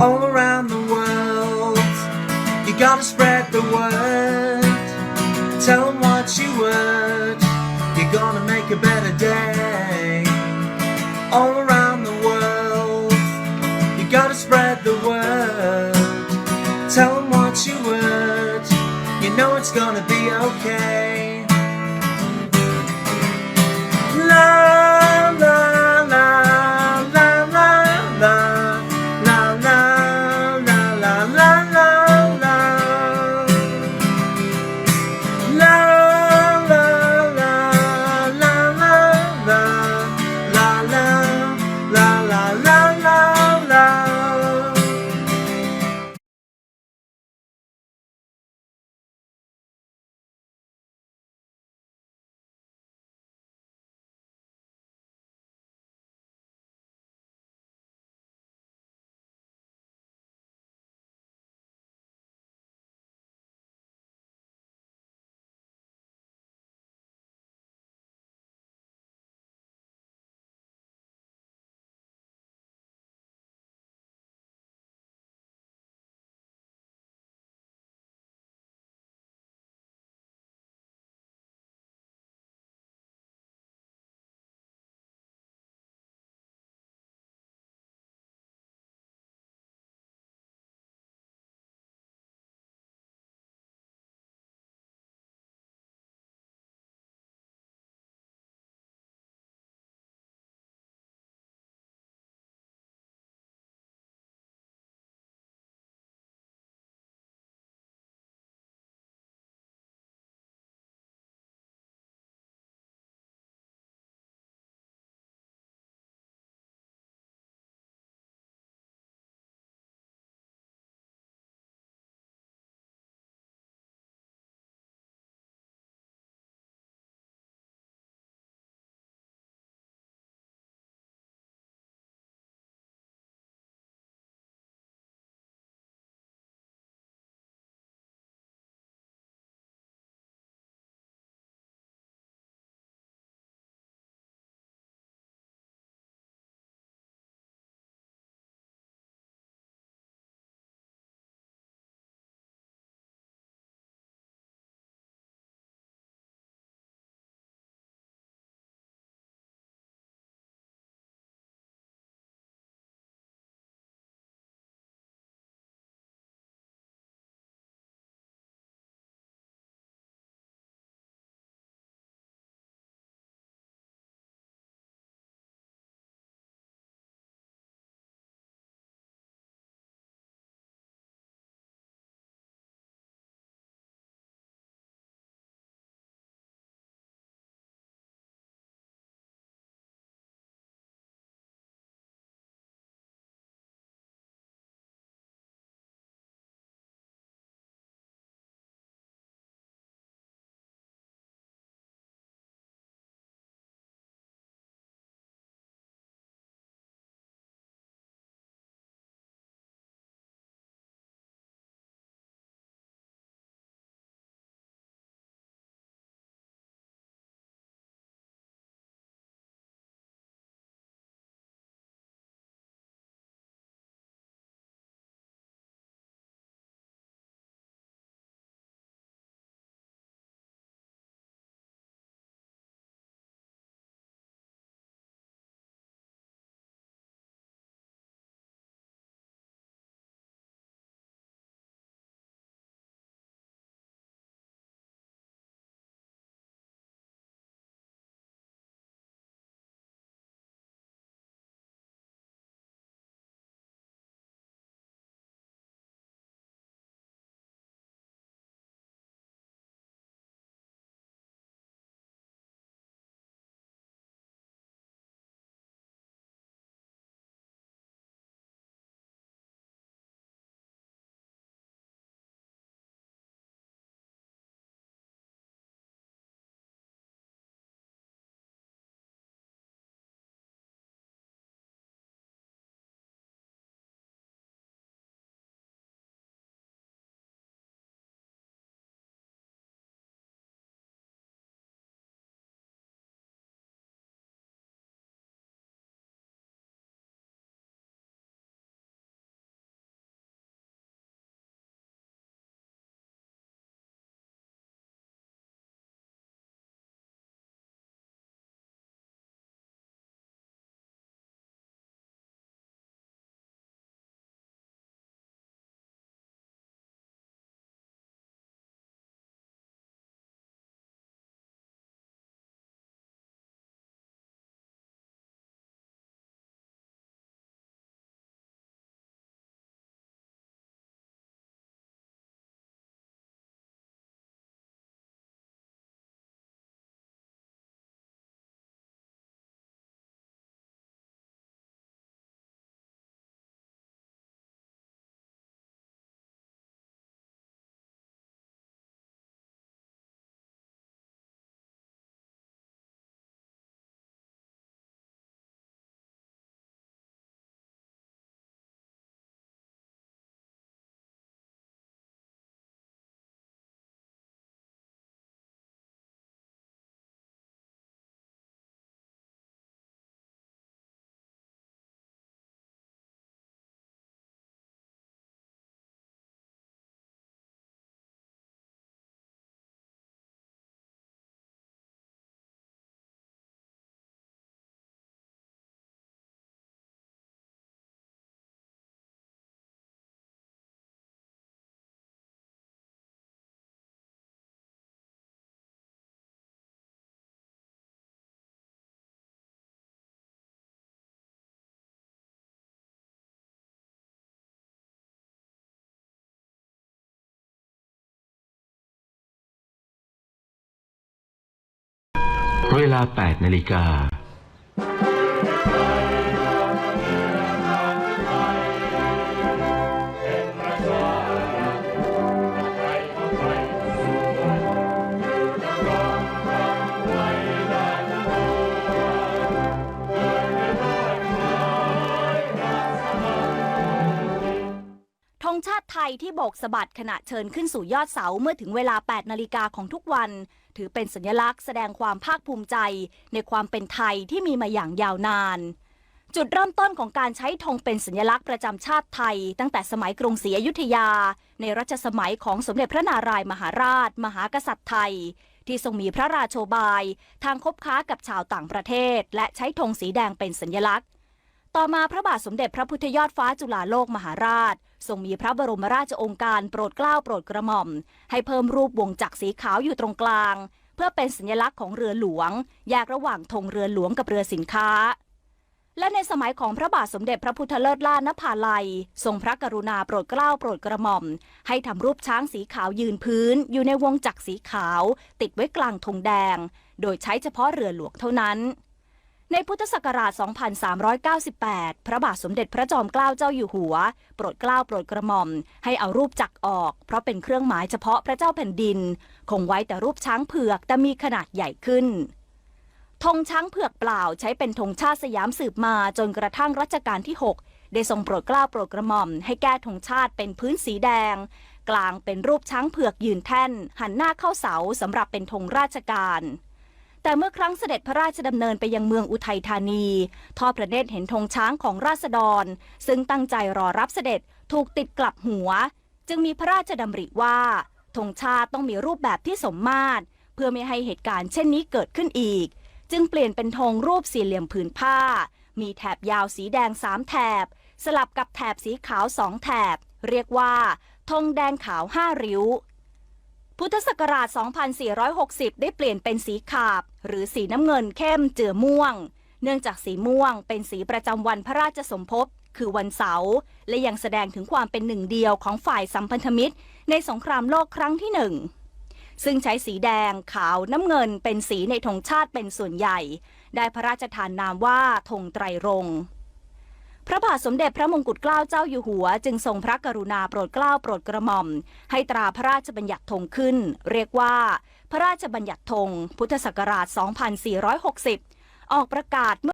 all around the world. You gotta spread the word. Tell them what you would. You're gonna make a better day. All around the world. You gotta spread the word. Tell them what you would. You know it's gonna be okay. La า 8 นาฬิกา ธงชาติไทยที่โบกสะบัดขณะเชิญขึ้นสู่ยอดเสาเมื่อถึงเวลา 8 นาฬิกาของทุกวัน ถือเป็นสัญลักษณ์แสดงความภาคภูมิใจในความเป็นไทยที่มีมาอย่างยาวนาน จุดเริ่มต้นของการใช้ธงเป็นสัญลักษณ์ประจำชาติไทย ตั้งแต่สมัยกรุงศรีอยุธยา ในรัชสมัยของสมเด็จพระนารายมหาราช มหากษัตริย์ไทย ที่ทรงมีพระราโชบาย ทางคบค้ากับชาวต่างประเทศ และใช้ธงสีแดงเป็นสัญลักษณ์ ต่อมาพระบาทสมเด็จพระพุทธยอดฟ้าจุฬาโลกมหาราช ทรงมีพระบรมราชองค์การโปรดเกล้าโปรดกระหม่อม ให้เพิ่มรูปวงจักรสีขาวอยู่ตรงกลาง เพื่อเป็นสัญลักษณ์ของเรือหลวง แยกระหว่างธงเรือหลวงกับเรือสินค้า และในสมัยของพระบาทสมเด็จพระพุทธเลิศล่านภาลัย ทรงพระกรุณาโปรดเกล้าโปรดกระหม่อม ให้ทำรูปช้างสีขาวยืนพื้น อยู่ในวงจักรสีขาว ติดไว้กลางธงแดง โดยใช้เฉพาะเรือหลวงเท่านั้น ในพุทธศักราช 2398 พระบาทสมเด็จพระจอมเกล้าเจ้าอยู่หัว โปรดเกล้าโปรดกระหม่อม ให้เอารูปจักรออก เพราะเป็นเครื่องหมายเฉพาะพระเจ้าแผ่นดิน คงไว้แต่รูปช้างเผือกแต่มีขนาดใหญ่ขึ้นธงช้างเผือกเปล่าใช้เป็นธงชาติสยามสืบมาจนกระทั่งรัชกาลที่ 6 ได้ทรงโปรดเกล้าโปรดกระหม่อม ให้แก้ธงชาติเป็นพื้นสีแดง กลางเป็นรูปช้างเผือกยืนแท่น หันหน้าเข้าเสาสำหรับเป็นธงราชการ แต่เมื่อครั้งเสด็จพระราชดำเนินไปยังเมืองอุทัยธานี ทอดพระเนตรเห็นธงช้างของราษฎร ซึ่งตั้งใจรอรับเสด็จถูกติดกลับหัว จึงมีพระราชดำริว่าธงชาติต้องมีรูปแบบที่สมมาตร เพื่อไม่ให้เหตุการณ์เช่นนี้เกิดขึ้นอีก จึงเปลี่ยนเป็นธงรูปสี่เหลี่ยมผืนผ้า มีแถบยาวสีแดงสามแถบ สลับกับแถบสีขาวสองแถบ เรียกว่าธงแดงขาวห้าริ้ว พุทธศักราช 2460 ได้เปลี่ยนเป็นสีขาบ หรือสีน้ำเงินเข้มเจือม่วง เนื่องจากสีม่วงเป็นสีประจำวันพระราชสมภพ คือวันเสาร์ และยังแสดงถึงความเป็นหนึ่งเดียวของฝ่ายสัมพันธมิตร ในสงครามโลกครั้งที่หนึ่ง ซึ่งใช้สีแดงขาวน้ำเงินเป็นสีในธงชาติเป็นส่วนใหญ่ ได้พระราชทานนามว่าธงไตรรงค์ พระบาทสมเด็จพระมงกุฎเกล้าเจ้าอยู่หัว จึงทรงพระกรุณาโปรดเกล้าโปรดกระหม่อม ให้ตราพระราชบัญญัติธงขึ้น เรียกว่า พระราชบัญญัติธงพุทธศักราช 2460 ออกประกาศเมื่อ